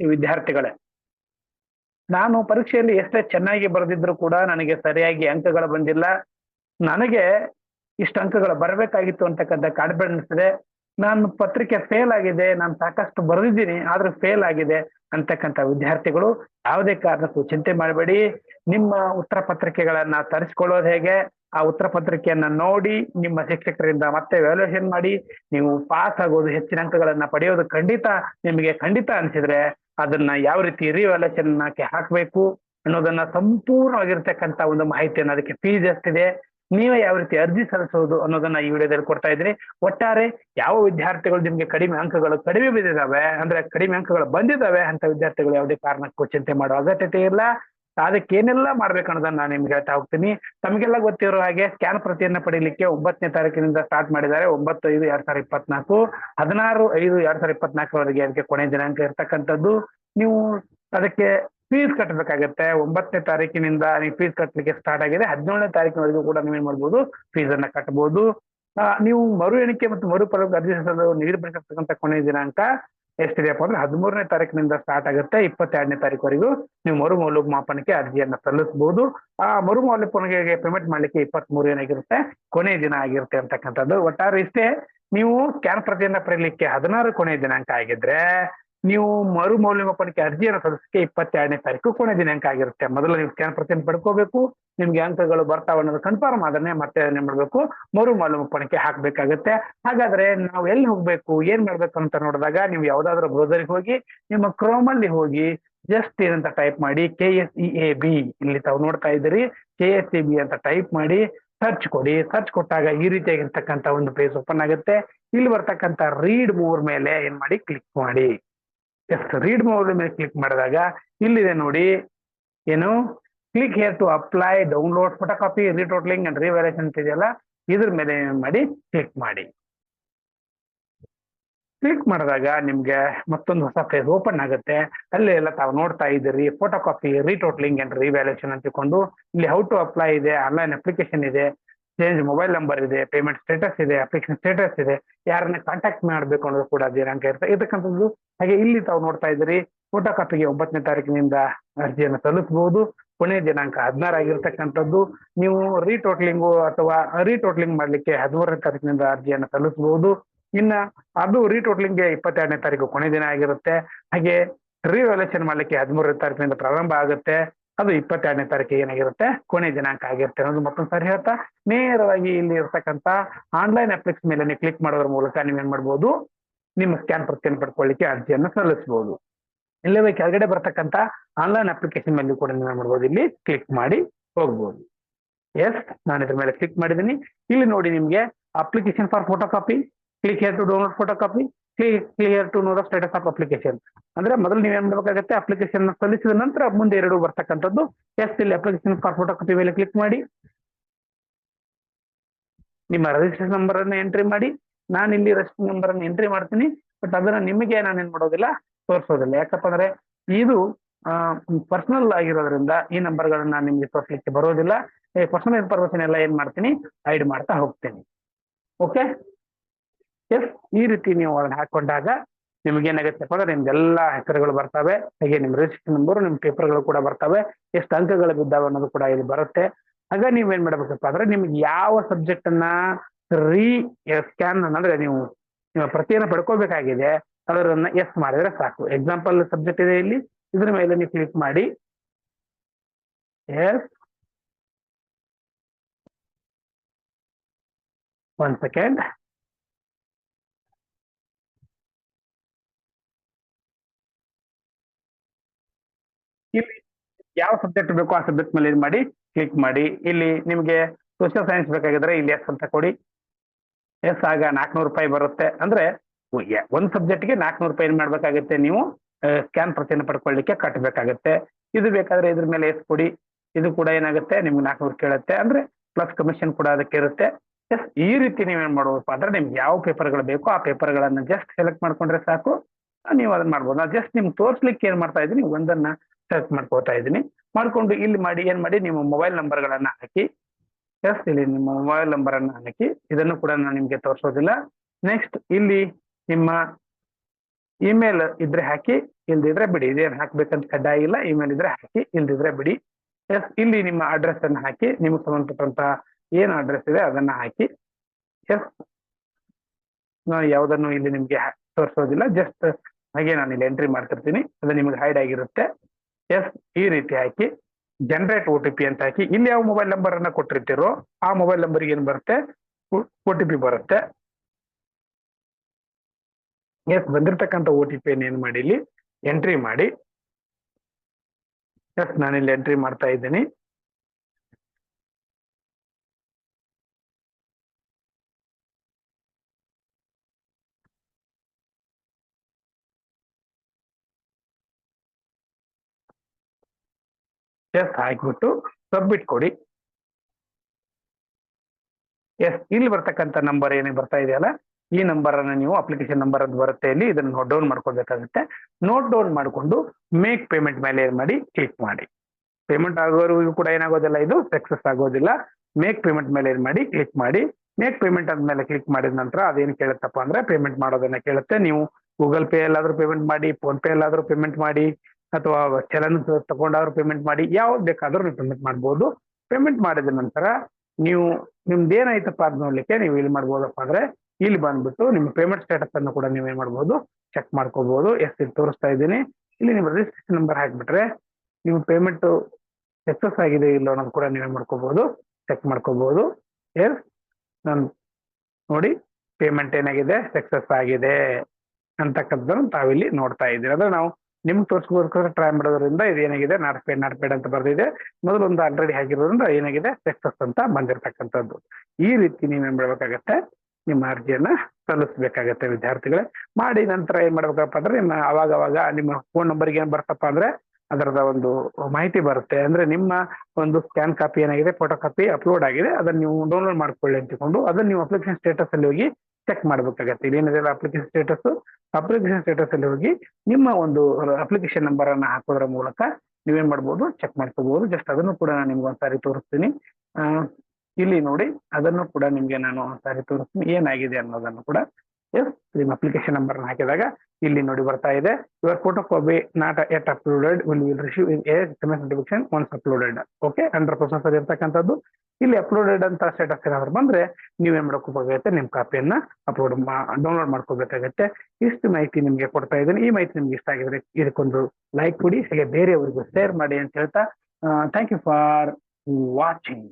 ಈ ವಿದ್ಯಾರ್ಥಿಗಳೇ. ನಾನು ಪರೀಕ್ಷೆಯಲ್ಲಿ ಎಷ್ಟೇ ಚೆನ್ನಾಗಿ ಬರೆದಿದ್ರು ಕೂಡ ನನಗೆ ಸರಿಯಾಗಿ ಅಂಕಗಳು ಬಂದಿಲ್ಲ. ನನಗೆ ಇಷ್ಟು ಅಂಕಗಳು ಬರಬೇಕಾಗಿತ್ತು ಅಂತಕ್ಕಂಥ ಕಾಡ್ಬೆಣಿಸಿದೆ ನಾನು ಪತ್ರಿಕೆ ಫೇಲ್ ಆಗಿದೆ, ನಾನು ಸಾಕಷ್ಟು ಬರೆದಿದ್ದೀನಿ, ಆದ್ರೆ ಫೇಲ್ ಆಗಿದೆ ಅಂತಕ್ಕಂಥ ವಿದ್ಯಾರ್ಥಿಗಳು ಯಾವುದೇ ಕಾರಣಕ್ಕೂ ಚಿಂತೆ ಮಾಡಬೇಡಿ. ನಿಮ್ಮ ಉತ್ತರ ಪತ್ರಿಕೆಗಳನ್ನ ತರಿಸ್ಕೊಳ್ಳೋದು ಹೇಗೆ? ಆ ಉತ್ತರ ಪತ್ರಿಕೆಯನ್ನ ನೋಡಿ ನಿಮ್ಮ ಶಿಕ್ಷಕರಿಂದ ಮತ್ತೆ ವ್ಯಾಲ್ಯೂಯೇಷನ್ ಮಾಡಿ ನೀವು ಪಾಸ್ ಆಗೋದು ಹೆಚ್ಚಿನ ಅಂಕಗಳನ್ನ ಪಡೆಯೋದು ಖಂಡಿತ ನಿಮಗೆ ಖಂಡಿತ ಅನ್ಸಿದ್ರೆ ಅದನ್ನ ಯಾವ ರೀತಿ ರಿವ್ಯಾಲ್ಯೂಯೇಷನ್ ಹಾಕಬೇಕು ಅನ್ನೋದನ್ನ ಸಂಪೂರ್ಣವಾಗಿರ್ತಕ್ಕಂಥ ಒಂದು ಮಾಹಿತಿಯನ್ನು ಅದಕ್ಕೆ ಫೀಸ್ ಎಷ್ಟಿದೆ ನೀವೇ ಯಾವ ರೀತಿ ಅರ್ಜಿ ಸಲ್ಲಿಸೋದು ಅನ್ನೋದನ್ನ ಈ ವಿಡಿಯೋದಲ್ಲಿ ಕೊಡ್ತಾ ಇದ್ರಿ. ಒಟ್ಟಾರೆ ಯಾವ ವಿದ್ಯಾರ್ಥಿಗಳು ನಿಮ್ಗೆ ಕಡಿಮೆ ಅಂಕಗಳು ಕಡಿಮೆ ಬಿದ್ದಿದಾವೆ ಅಂದ್ರೆ ಕಡಿಮೆ ಅಂಕಗಳು ಬಂದಿದಾವೆ ಅಂತ ವಿದ್ಯಾರ್ಥಿಗಳು ಯಾವುದೇ ಕಾರಣಕ್ಕೂ ಚಿಂತೆ ಮಾಡೋ ಅಗತ್ಯತೆ ಇಲ್ಲ. ಅದಕ್ಕೆ ಏನೆಲ್ಲ ಮಾಡ್ಬೇಕು ಅನ್ನೋದನ್ನ ನಾನು ನಿಮ್ಗೆ ಹೇಳ್ತಾ ಹೋಗ್ತೀನಿ. ತಮಗೆಲ್ಲ ಗೊತ್ತಿರೋ ಹಾಗೆ ಸ್ಕ್ಯಾನ್ ಪ್ರತಿಯನ್ನ ಪಡೀಲಿಕ್ಕೆ ಒಂಬತ್ತನೇ ತಾರೀಕಿನಿಂದ ಸ್ಟಾರ್ಟ್ ಮಾಡಿದ್ದಾರೆ. ಒಂಬತ್ತು ಐದು ಎರಡ್ ಸಾವಿರದ ಇಪ್ಪತ್ನಾಲ್ಕು, ಹದಿನಾರು, ಐದು, ಎರಡ್ ಸಾವಿರದ ಇಪ್ಪತ್ನಾಲ್ಕರವರೆಗೆ ಅದಕ್ಕೆ ಕೊನೆ ದಿನಾಂಕ ಇರ್ತಕ್ಕಂಥದ್ದು. ನೀವು ಅದಕ್ಕೆ ಫೀಸ್ ಕಟ್ಟಬೇಕಾಗತ್ತೆ ಒಂಬತ್ತನೇ ತಾರೀಕಿನಿಂದ ನೀವು ಫೀಸ್ ಕಟ್ಟಲಿಕ್ಕೆ ಸ್ಟಾರ್ಟ್ ಆಗಿದೆ. ಹದಿನೇಳನೇ ತಾರೀಕಿನವರೆಗೂ ಕೂಡ ನೀವೇನ್ ಮಾಡ್ಬೋದು ಫೀಸ್ ಅನ್ನ ಕಟ್ಟಬಹುದು ನೀವು ಮರು ಎಣಿಕೆ ಮತ್ತು ಮರು ಅರ್ಜಿ ಸಲ್ಲಿಸಲು ನಿಗದಿಪಡಿಸಿರ್ತಕ್ಕಂಥ ಕೊನೆಯ ದಿನಾಂಕ ಎಷ್ಟಿದೆಯಪ್ಪ ಅಂದ್ರೆ ಹದಿಮೂರನೇ ತಾರೀಕಿನಿಂದ ಸ್ಟಾರ್ಟ್ ಆಗುತ್ತೆ, ಇಪ್ಪತ್ತೆರಡನೇ ತಾರೀಕುವರೆಗೂ ನೀವು ಮರು ಮೌಲ್ಯಮಾಪನಕ್ಕೆ ಅರ್ಜಿಯನ್ನ ಸಲ್ಲಿಸಬಹುದು ಆ ಮರು ಪೇಮೆಂಟ್ ಮಾಡ್ಲಿಕ್ಕೆ ಇಪ್ಪತ್ತ್ ಮೂರು ಏನಾಗಿರುತ್ತೆ? ಕೊನೆಯ ದಿನ ಆಗಿರುತ್ತೆ ಅಂತಕ್ಕಂಥದ್ದು. ಒಟ್ಟಾರೆ ಇಷ್ಟೇ, ನೀವು ಸ್ಕ್ಯಾನ್ ಪ್ರತಿಯನ್ನ ಪಡೆಯಲಿಕ್ಕೆ ಹದಿನಾರು ಕೊನೆ ದಿನಾಂಕ ಆಗಿದ್ರೆ ನೀವು ಮರು ಮೌಲ್ಯಮಾಪನಕ್ಕೆ ಅರ್ಜಿಯನ್ನು ಸಲ್ಲಿಸಕ್ಕೆ ಇಪ್ಪತ್ತೆರಡನೇ ತಾರೀಕು ಕೊನೆ ದಿನಾಂಕ ಆಗಿರುತ್ತೆ. ಮೊದಲು ನೀವು ಸ್ಕ್ಯಾನ್ ಪ್ರತಿಯನ್ನು ಪಡ್ಕೋಬೇಕು, ನಿಮ್ಗೆ ಅಂಕಗಳು ಬರ್ತಾವ ಅನ್ನೋದು ಕನ್ಫರ್ಮ್ ಆದ್ರೆ ಮತ್ತೆ ಏನ್ ಮಾಡ್ಬೇಕು. ಮರು ಮೌಲ್ಯಮಾಪನಕ್ಕೆ ಹಾಕ್ಬೇಕಾಗತ್ತೆ. ಹಾಗಾದ್ರೆ ನಾವು ಎಲ್ಲಿ ಹೋಗ್ಬೇಕು, ಏನ್ ಮಾಡ್ಬೇಕು ಅಂತ ನೋಡಿದಾಗ ನೀವು ಯಾವ್ದಾದ್ರು ಬ್ರೌಸರ್ಗೆ ಹೋಗಿ, ನಿಮ್ಮ ಕ್ರೋಮ್ ಅಲ್ಲಿ ಹೋಗಿ ಜಸ್ಟ್ ಏನಂತ ಟೈಪ್ ಮಾಡಿ K S E A B ಇಲ್ಲಿ ತಾವು ನೋಡ್ತಾ ಇದ್ದೀರಿ. ಕೆ ಎಸ್ ಇ ಬಿ ಅಂತ ಟೈಪ್ ಮಾಡಿ ಸರ್ಚ್ ಕೊಡಿ. ಸರ್ಚ್ ಕೊಟ್ಟಾಗ ಈ ರೀತಿಯಾಗಿರ್ತಕ್ಕಂಥ ಒಂದು ಪೇಜ್ ಓಪನ್ ಆಗುತ್ತೆ. ಇಲ್ಲಿ ಬರ್ತಕ್ಕಂಥ ರೀಡ್ ಮೂರ್ ಮೇಲೆ ಏನ್ ಮಾಡಿ ಕ್ಲಿಕ್ ಮಾಡಿ. ಎಸ್ ರೀಡ್ ಮೋಡ್ ಮೇಲೆ ಕ್ಲಿಕ್ ಮಾಡಿದಾಗ ಇಲ್ಲಿದೆ ನೋಡಿ. ಏನು? Click here to apply download photo copy retotalling and revaluation ಅಂತ ಇದೆಯಲ್ಲ, ಇದ್ರ ಮೇಲೆ ಮಾಡಿ ಕ್ಲಿಕ್ ಮಾಡಿ. ಕ್ಲಿಕ್ ಮಾಡಿದಾಗ ನಿಮ್ಗೆ ಮತ್ತೊಂದು ಹೊಸ ಪೇಜ್ ಓಪನ್ ಆಗುತ್ತೆ. ಅಲ್ಲಿ ಎಲ್ಲ ತಾವು ನೋಡ್ತಾ ಇದ್ದೀರಿ. ಫೋಟೋ ಕಾಪಿ ರೀಟೋಟ್ಲಿಂಗ್ ಅಂಡ್ ಅಂತ ತಿಳ್ಕೊಂಡು ಇಲ್ಲಿ ಹೌ ಟು ಅಪ್ಲೈ ಇದೆ ಆನ್ಲೈನ್ ಅಪ್ಲಿಕೇಶನ್ ಇದೆ. ಚೇಂಜ್ ಮೊಬೈಲ್ ನಂಬರ್ ಇದೆ ಪೇಮೆಂಟ್ ಸ್ಟೇಟಸ್ ಇದೆ ಅಪ್ಲಿಕೇಶನ್ ಸ್ಟೇಟಸ್ ಇದೆ, ಯಾರನ್ನ ಕಾಂಟ್ಯಾಕ್ಟ್ ಮಾಡಬೇಕು ಅನ್ನೋದು ಕೂಡ ದಿನಾಂಕ ಇರುತ್ತೆ. ಇರ್ತಕ್ಕಂಥದ್ದು ಹಾಗೆ ಇಲ್ಲಿ ತಾವು ನೋಡ್ತಾ ಇದ್ದೀರಿ ಫೋಟೋ ಕಾಪಿಗೆ ಒಂಬತ್ತನೇ ತಾರೀಕಿನಿಂದ ಅರ್ಜಿಯನ್ನು ಸಲ್ಲಿಸಬಹುದು. ಕೊನೆ ದಿನಾಂಕ ಹದಿನಾರು ಆಗಿರ್ತಕ್ಕಂಥದ್ದು. ನೀವು ರೀಟೋಟ್ಲಿಂಗು ಅಥವಾ ರೀಟೋಟ್ಲಿಂಗ್ ಮಾಡ್ಲಿಕ್ಕೆ ಹದಿಮೂರನೇ ತಾರೀಕಿನಿಂದ ಅರ್ಜಿಯನ್ನು ಸಲ್ಲಿಸಬಹುದು. ಇನ್ನ ಅದು ರೀಟೋಟ್ಲಿಂಗ್ಗೆ ಇಪ್ಪತ್ತೆರಡನೇ ತಾರೀಕು ಕೊನೆ ದಿನ ಆಗಿರುತ್ತೆ. ಹಾಗೆ ರಿವ್ಯಾಲ್ಯೂಷನ್ ಮಾಡ್ಲಿಕ್ಕೆ ಹದಿಮೂರನೇ ತಾರೀಕಿನಿಂದ ಪ್ರಾರಂಭ ಆಗುತ್ತೆ. ಅದು ಇಪ್ಪತ್ತೆರಡನೇ ತಾರೀಕಿಗೆ ಏನಾಗಿರುತ್ತೆ? ಕೊನೆ ದಿನಾಂಕ ಆಗಿರುತ್ತೆ ಅನ್ನೋದು ಮತ್ತೊಂದು ಸಾರಿ ಹೇಳ್ತಾ, ನೇರವಾಗಿ ಇಲ್ಲಿ ಇರತಕ್ಕಂತ ಆನ್ಲೈನ್ ಅಪ್ಲಿಕ್ಸ್ ಮೇಲೆ ನೀವು ಕ್ಲಿಕ್ ಮಾಡೋದ್ರ ಮೂಲಕ ನೀವೇನ್ ಮಾಡ್ಬೋದು? ನಿಮ್ಮ ಸ್ಕ್ಯಾನ್ ಪ್ರತಿಯನ್ನು ಪಡ್ಕೊಳ್ಳಿಕ್ಕೆ ಅರ್ಜಿಯನ್ನು ಸಲ್ಲಿಸಬಹುದು ಇಲ್ಲವೇ ಕೆಳಗಡೆ ಬರ್ತಕ್ಕಂತ ಆನ್ಲೈನ್ ಅಪ್ಲಿಕೇಶನ್ ಮೇಲೆ ಕೂಡ ನೀವು ಮಾಡ್ಬೋದು? ಇಲ್ಲಿ ಕ್ಲಿಕ್ ಮಾಡಿ ಹೋಗ್ಬೋದು. ಎಸ್ ನಾನು ಇದ್ರ ಮೇಲೆ ಕ್ಲಿಕ್ ಮಾಡಿದ್ದೀನಿ. ಇಲ್ಲಿ ನೋಡಿ ನಿಮಗೆ application for photo copy click here to download photo copy clear to know the status of application ಅಂದ್ರೆ ಮೊದಲು ನೀವೇನ್ ಮಾಡಬೇಕಾಗುತ್ತೆ ಅಪ್ಲಿಕೇಶನ್ ಸಲ್ಲಿಸಿದ ನಂತರ ಮುಂದೆ ಎರಡು ಬರ್ತಕ್ಕಂಥದ್ದು. ಎಸ್ ಇಲ್ಲಿ ಅಪ್ಲಿಕೇಶನ್ ಫಾರ್ ಫೋಟೋ ಕಾಪಿ ಮೇಲೆ ಕ್ಲಿಕ್ ಮಾಡಿ. ನಿಮ್ಮ ರಿಜಿಸ್ಟ್ರೇಷನ್ ನಂಬರ್ ಅನ್ನು ಎಂಟ್ರಿ ಮಾಡಿ. ನಾನು ಇಲ್ಲಿ ರಿಜಿಸ್ಟ್ರೇಷನ್ ನಂಬರ್ ಅನ್ನು ಎಂಟ್ರಿ ಮಾಡ್ತೀನಿ. ಬಟ್ ಅದನ್ನ ನಿಮಗೆ ನಾನು ಏನ್ ಮಾಡೋದಿಲ್ಲ, ತೋರಿಸೋದಿಲ್ಲ. ಯಾಕಪ್ಪ ಅಂದ್ರೆ ಇದು ಪರ್ಸನಲ್ ಆಗಿರೋದ್ರಿಂದ ಈ ನಂಬರ್ ಗಳನ್ನ ನಿಮ್ಗೆ ತೋರಿಸ್ಲಿಕ್ಕೆ ಬರೋದಿಲ್ಲ. ಪರ್ಸನಲ್ ಇನ್ಫಾರ್ಮೇಶನ್ ಎಲ್ಲ ಏನ್ ಮಾಡ್ತೀನಿ? ಹೈಡ್ ಮಾಡ್ತಾ ಹೋಗ್ತೀನಿ. ಓಕೆ ಎಸ್ ಈ ರೀತಿ ನೀವು ಅದನ್ನ ಹಾಕೊಂಡಾಗ ನಿಮ್ಗೆ ಏನಾಗತ್ತಪ್ಪ ಅಂದ್ರೆ ನಿಮ್ಗೆಲ್ಲ ಹೆಸರುಗಳು ಬರ್ತವೆ. ಹಾಗೆ ನಿಮ್ ರಿಜಿಸ್ಟರ್ ನಂಬರ್ ನಿಮ್ ಪೇಪರ್ಗಳು ಕೂಡ ಬರ್ತವೆ. ಎಷ್ಟು ಅಂಕಗಳು ಬಿದ್ದಾವೆ ಅನ್ನೋದು ಕೂಡ ಇಲ್ಲಿ ಬರುತ್ತೆ. ಆಗ ನೀವೇನ್ ಮಾಡ್ಬೇಕಪ್ಪ ಅಂದ್ರೆ ನಿಮ್ಗೆ ಯಾವ ಸಬ್ಜೆಕ್ಟ್ ಅನ್ನ ರೀ ಸ್ಕ್ಯಾನ್ ಅಂದ್ರೆ ನೀವು ನಿಮ್ಮ ಪ್ರತಿಯನ್ನ ಪಡ್ಕೋಬೇಕಾಗಿದೆ. ಅದರನ್ನ ಎಸ್ ಮಾಡಿದ್ರೆ ಸಾಕು. ಎಕ್ಸಾಂಪಲ್ ಸಬ್ಜೆಕ್ಟ್ ಇದೆ ಇಲ್ಲಿ. ಇದ್ರ ಮೇಲೆ ನೀವು ಕ್ಲಿಕ್ ಮಾಡಿ. ಎಸ್ ಒನ್ ಸೆಕೆಂಡ್ ಯಾವ ಸಬ್ಜೆಕ್ಟ್ ಬೇಕೋ ಆ ಸಬ್ಜೆಕ್ಟ್ ಮೇಲೆ ಇದು ಮಾಡಿ ಕ್ಲಿಕ್ ಮಾಡಿ. ಇಲ್ಲಿ ನಿಮಗೆ ಸೋಷಿಯಲ್ ಸೈನ್ಸ್ ಬೇಕಾಗಿದ್ರೆ ಇಲ್ಲಿ ಎಸ್ ಅಂತ ಕೊಡಿ. ಎಸ್ ಆಗ ನಾಲ್ಕುನೂರು ರೂಪಾಯಿ ಬರುತ್ತೆ. ಅಂದ್ರೆ ಒಂದು ಸಬ್ಜೆಕ್ಟ್ಗೆ ನಾಲ್ಕುನೂರು ರೂಪಾಯಿ ಏನ್ ಮಾಡ್ಬೇಕಾಗುತ್ತೆ ನೀವು ಸ್ಕ್ಯಾನ್ ಪ್ರತಿಯನ್ನು ಪಡ್ಕೊಳ್ಳಿಕ್ಕೆ ಕಟ್ಟಬೇಕಾಗುತ್ತೆ ಇದು ಬೇಕಾದ್ರೆ ಇದ್ರ ಮೇಲೆ ಎಸ್ ಕೊಡಿ. ಇದು ಕೂಡ ಏನಾಗುತ್ತೆ, ನಿಮ್ಗೆ ನಾಲ್ಕುನೂರು ಕೇಳುತ್ತೆ. ಅಂದ್ರೆ ಪ್ಲಸ್ ಕಮಿಷನ್ ಕೂಡ ಅದಕ್ಕೆ ಇರುತ್ತೆ. ಎಸ್ ಈ ರೀತಿ ನೀವೇನ್ ಮಾಡ್ಬೋದಪ್ಪ ಅಂದ್ರೆ ನಿಮ್ಗೆ ಯಾವ ಪೇಪರ್ಗಳು ಬೇಕೋ ಆ ಪೇಪರ್ಗಳನ್ನ ಜಸ್ಟ್ ಸೆಲೆಕ್ಟ್ ಮಾಡ್ಕೊಂಡ್ರೆ ಸಾಕು. ನೀವು ಅದನ್ನ ಮಾಡ್ಬೋದು. ಜಸ್ಟ್ ನಿಮ್ಗೆ ತೋರಿಸ್ಲಿಕ್ಕೆ ಏನ್ ಮಾಡ್ತಾ ಇದ್ದೀನಿ ಒಂದನ್ನ ಸೆಲೆಕ್ಟ್ ಮಾಡ್ಕೋತಾ ಇದ್ದೀನಿ. ಮಾಡ್ಕೊಂಡು ಇಲ್ಲಿ ಮಾಡಿ, ಏನ್ ಮಾಡಿ, ನಿಮ್ಮ ಮೊಬೈಲ್ ನಂಬರ್ಗಳನ್ನ ಹಾಕಿ. ಎಸ್ ಇಲ್ಲಿ ನಿಮ್ಮ ಮೊಬೈಲ್ ನಂಬರ್ ಅನ್ನ ಹಾಕಿ. ಇದನ್ನು ಕೂಡ ನಾನು ನಿಮ್ಗೆ ತೋರಿಸೋದಿಲ್ಲ. ನೆಕ್ಸ್ಟ್ ಇಲ್ಲಿ ನಿಮ್ಮ ಇಮೇಲ್ ಇದ್ರೆ ಹಾಕಿ, ಇಲ್ದಿದ್ರೆ ಬಿಡಿ. ಇದೇನು ಹಾಕ್ಬೇಕಂತ ಕಡ್ಡಾಯ ಇಲ್ಲ. ಇಮೇಲ್ ಇದ್ರೆ ಹಾಕಿ, ಇಲ್ದಿದ್ರೆ ಬಿಡಿ. ಎಸ್ ಇಲ್ಲಿ ನಿಮ್ಮ ಅಡ್ರೆಸ್ ಅನ್ನ ಹಾಕಿ ನಿಮಗೆ ಸಂಬಂಧಪಟ್ಟಂತಹ ಏನು ಅಡ್ರೆಸ್ ಇದೆ ಅದನ್ನ ಹಾಕಿ. ಎಸ್ ಯಾವುದನ್ನು ಇಲ್ಲಿ ನಿಮ್ಗೆ ತೋರಿಸೋದಿಲ್ಲ. ಜಸ್ಟ್ ಹಾಗೆ ನಾನು ಇಲ್ಲಿ ಎಂಟ್ರಿ ಮಾಡ್ತಿರ್ತೀನಿ. ಅದು ನಿಮಗೆ ಹೈಡ್ ಆಗಿರುತ್ತೆ. ಎಸ್ ಈ ರೀತಿ ಹಾಕಿ ಜನರೇಟ್ ಒ ಟಿ ಪಿ ಅಂತ ಹಾಕಿ ಇಲ್ಲಿ ಯಾವ ಮೊಬೈಲ್ ನಂಬರ್ ಅನ್ನ ಕೊಟ್ಟಿರ್ತೀರೋ ಆ ಮೊಬೈಲ್ ನಂಬರ್ಗೆ ಏನ್ ಬರುತ್ತೆ? ಒ ಟಿ ಪಿ ಬರುತ್ತೆ. ಎಸ್ ಬಂದಿರತಕ್ಕಂಥ ಒ ಟಿ ಪಿ ಏನ್ ಮಾಡಿ ಇಲ್ಲಿ? ಎಂಟ್ರಿ ಮಾಡಿ. ಎಸ್ ನಾನಿಲ್ಲಿ ಎಂಟ್ರಿ ಮಾಡ್ತಾ ಇದ್ದೀನಿ. ಎಸ್ ಹಾಕ್ಬಿಟ್ಟು ಸಬ್ಮಿಟ್ ಕೊಡಿ ಎಸ್ ಇಲ್ಲಿ ಬರ್ತಕ್ಕಂಥ ನಂಬರ್ ಏನೇ ಬರ್ತಾ ಇದೆಯಲ್ಲ, ಈ ನಂಬರ್ ಅನ್ನ ನೀವು ಅಪ್ಲಿಕೇಶನ್ ನಂಬರ್ ಅಂತ ಬರುತ್ತೆ ಇಲ್ಲಿ, ಇದನ್ನ ನೋಟ್ ಡೌನ್ ಮಾಡ್ಕೋಬೇಕಾಗುತ್ತೆ ನೋಟ್ ಡೌನ್ ಮಾಡಿಕೊಂಡು ಮೇಕ್ ಪೇಮೆಂಟ್ ಮೇಲೆ ಏನ್ ಮಾಡಿ ಕ್ಲಿಕ್ ಮಾಡಿ. ಪೇಮೆಂಟ್ ಆಗೋರಿಗೂ ಕೂಡ ಏನಾಗೋದಿಲ್ಲ ಇದು ಸಕ್ಸಸ್ ಆಗೋದಿಲ್ಲ. ಮೇಕ್ ಪೇಮೆಂಟ್ ಮೇಲೆ ಏನ್ ಮಾಡಿ ಕ್ಲಿಕ್ ಮಾಡಿ. ಮೇಕ್ ಪೇಮೆಂಟ್ ಮೇಲೆ ಕ್ಲಿಕ್ ಮಾಡಿದ ನಂತರ ಅದೇನು ಕೇಳುತ್ತಪ್ಪ ಅಂದ್ರೆ ಪೇಮೆಂಟ್ ಮಾಡೋದನ್ನ ಕೇಳುತ್ತೆ. ನೀವು ಗೂಗಲ್ ಪೇ ಎಲ್ಲಾದ್ರೂ ಪೇಮೆಂಟ್ ಮಾಡಿ ಫೋನ್ ಪೇ ಎಲ್ಲಾದ್ರೂ ಪೇಮೆಂಟ್ ಮಾಡಿ. ಅಥವಾ ಚಲನ್ ತಗೊಂಡವ್ರು ಪೇಮೆಂಟ್ ಮಾಡಿ, ಯಾವ್ದು ಬೇಕಾದ್ರೂ ನೀವು ಪೇಮೆಂಟ್ ಮಾಡ್ಬೋದು. ಪೇಮೆಂಟ್ ಮಾಡಿದ ನಂತರ ನೀವು, ನಿಮ್ದು ಏನಾಯ್ತಪ್ಪ ಅದ್ ನೋಡ್ಲಿಕ್ಕೆ ನೀವು ಇಲ್ಲಿ ಮಾಡ್ಬೋದಪ್ಪ ಅಂದ್ರೆ ಇಲ್ಲಿ ಬಂದ್ಬಿಟ್ಟು ನಿಮ್ಮ ಪೇಮೆಂಟ್ ಸ್ಟೇಟಸ್ ಅನ್ನು ಕೂಡ ನೀವು ಏನ್ ಮಾಡ್ಬೋದು ಚೆಕ್ ಮಾಡ್ಕೋಬಹುದು ಎಸ್ ಇಲ್ಲಿ ತೋರಿಸ್ತಾ ಇದ್ದೀನಿ. ಇಲ್ಲಿ ನಿಮ್ಮ ರಿಜಿಸ್ಟ್ರೇಷನ್ ನಂಬರ್ ಹಾಕ್ಬಿಟ್ರೆ ನಿಮ್ಮ ಪೇಮೆಂಟ್ ಸಕ್ಸಸ್ ಆಗಿದೆ ಇಲ್ಲ ಅನ್ನೋದು ಕೂಡ ನೀವೇನ್ ಮಾಡ್ಕೋಬಹುದು ಚೆಕ್ ಮಾಡ್ಕೋಬಹುದು ಎಸ್ ನಾನು ನೋಡಿ ಪೇಮೆಂಟ್ ಏನಾಗಿದೆ ಸಕ್ಸಸ್ ಆಗಿದೆ ಅಂತಕ್ಕಂಥದ್ದನ್ನು ತಾವಿಲ್ಲಿ ನೋಡ್ತಾ ಇದ್ದೀರಿ. ಅಂದ್ರೆ ನಾವು ನಿಮ್ಗೆ ತೋರಿಸ್ಕೋಸ್ಕರ ಟ್ರೈ ಮಾಡೋದ್ರಿಂದ ಇದು ಏನಾಗಿದೆ ನಾಟ್ ಪೇಡ್ ನಾಟ್ ಪೇಡ್ ಅಂತ ಬರ್ದಿದೆ. ಮೊದಲು ಒಂದು ಆಲ್ರೆಡಿ ಹಾಕಿರೋದ್ರಿಂದ ಏನಾಗಿದೆ ಸಕ್ಸಸ್ ಅಂತ ಬಂದಿರತಕ್ಕಂಥದ್ದು. ಈ ರೀತಿ ನೀವೇನ್ ಮಾಡ್ಬೇಕಾಗತ್ತೆ, ನಿಮ್ಮ ಅರ್ಜಿಯನ್ನ ಸಲ್ಲಿಸಬೇಕಾಗತ್ತೆ ವಿದ್ಯಾರ್ಥಿಗಳೇ. ಮಾಡಿ ನಂತರ ಏನ್ ಮಾಡ್ಬೇಕಪ್ಪ ಅಂದ್ರೆ, ನಿಮ್ಮ ಅವಾಗ ಅವಾಗ ನಿಮ್ಮ ಫೋನ್ ನಂಬರ್ಗೆ ಏನ್ ಬರ್ತಪ್ಪ ಅಂದ್ರೆ ಅದರದ ಒಂದು ಮಾಹಿತಿ ಬರುತ್ತೆ. ಅಂದ್ರೆ ನಿಮ್ಮ ಒಂದು ಸ್ಕ್ಯಾನ್ ಕಾಪಿ ಏನಾಗಿದೆ ಫೋಟೋ ಕಾಪಿ ಅಪ್ಲೋಡ್ ಆಗಿದೆ, ಅದನ್ನ ನೀವು ಡೌನ್ಲೋಡ್ ಮಾಡ್ಕೊಳ್ಳಿ ಅಂತಕೊಂಡು, ಅದನ್ನ ನೀವು ಅಪ್ಲಿಕೇಶನ್ ಸ್ಟೇಟಸ್ ಅಲ್ಲಿ ಹೋಗಿ ಚೆಕ್ ಮಾಡ್ಬೇಕಾಗತ್ತೆ. ಇದೇನಿದೆ ಅಪ್ಲಿಕೇಶನ್ ಸ್ಟೇಟಸ್ ಅಪ್ಲಿಕೇಶನ್ ಸ್ಟೇಟಸ್ ಅಲ್ಲಿ ಹೋಗಿ ನಿಮ್ಮ ಒಂದು ಅಪ್ಲಿಕೇಶನ್ ನಂಬರ್ ಅನ್ನ ಹಾಕೋದ್ರ ಮೂಲಕ ನೀವೇನ್ ಮಾಡ್ಬೋದು ಚೆಕ್ ಮಾಡ್ಕೋಬಹುದು ಜಸ್ಟ್ ಅದನ್ನು ಕೂಡ ನಾನು ನಿಮ್ಗೆ ಒಂದ್ಸಾರಿ ತೋರಿಸ್ತೀನಿ. ಇಲ್ಲಿ ನೋಡಿ, ಅದನ್ನು ಕೂಡ ನಿಮ್ಗೆ ನಾನು ಒಂದ್ಸಾರಿ ತೋರಿಸ್ತೀನಿ. ಏನಾಗಿದೆ ಅನ್ನೋದನ್ನು ಕೂಡ ಎಸ್ ನಿಮ್ಮ ಅಪ್ಲಿಕೇಶನ್ ನಂಬರ್ ಹಾಕಿದಾಗ ಇಲ್ಲಿ ನೋಡಿ ಬರ್ತಾ ಇದೆ. Your photo copy not yet uploaded will will receive in a yes once uploaded okay under processor ಇರ್ತಕ್ಕಂಥದ್ದು. ಇಲ್ಲಿ ಅಪ್ಲೋಡೆಡ್ ಅಂತ ಸ್ಟೇಟಸ್ ಏನಾದ್ರು ಬಂದ್ರೆ ನೀವೇನ್ ಮಾಡ್ಕೋಬೇಕಾಗತ್ತೆ ನಿಮ್ ಕಾಪಿಯನ್ನ ಅಪ್ಲೋಡ್ ಡೌನ್ಲೋಡ್ ಮಾಡ್ಕೋಬೇಕಾಗತ್ತೆ. ಇಷ್ಟು ಮಾಹಿತಿ ನಿಮ್ಗೆ ಕೊಡ್ತಾ ಇದ್ದೀನಿ. ಈ ಮಾಹಿತಿ ನಿಮ್ಗೆ ಇಷ್ಟ ಆಗಿದ್ರೆ ಇದಕ್ಕೊಂದು ಲೈಕ್ ಕೊಡಿ. ಹಾಗೆ ಬೇರೆಯವರಿಗೂ ಶೇರ್ ಮಾಡಿ ಅಂತ ಹೇಳ್ತಾ ಥ್ಯಾಂಕ್ ಯು ಫಾರ್ ವಾಚಿಂಗ್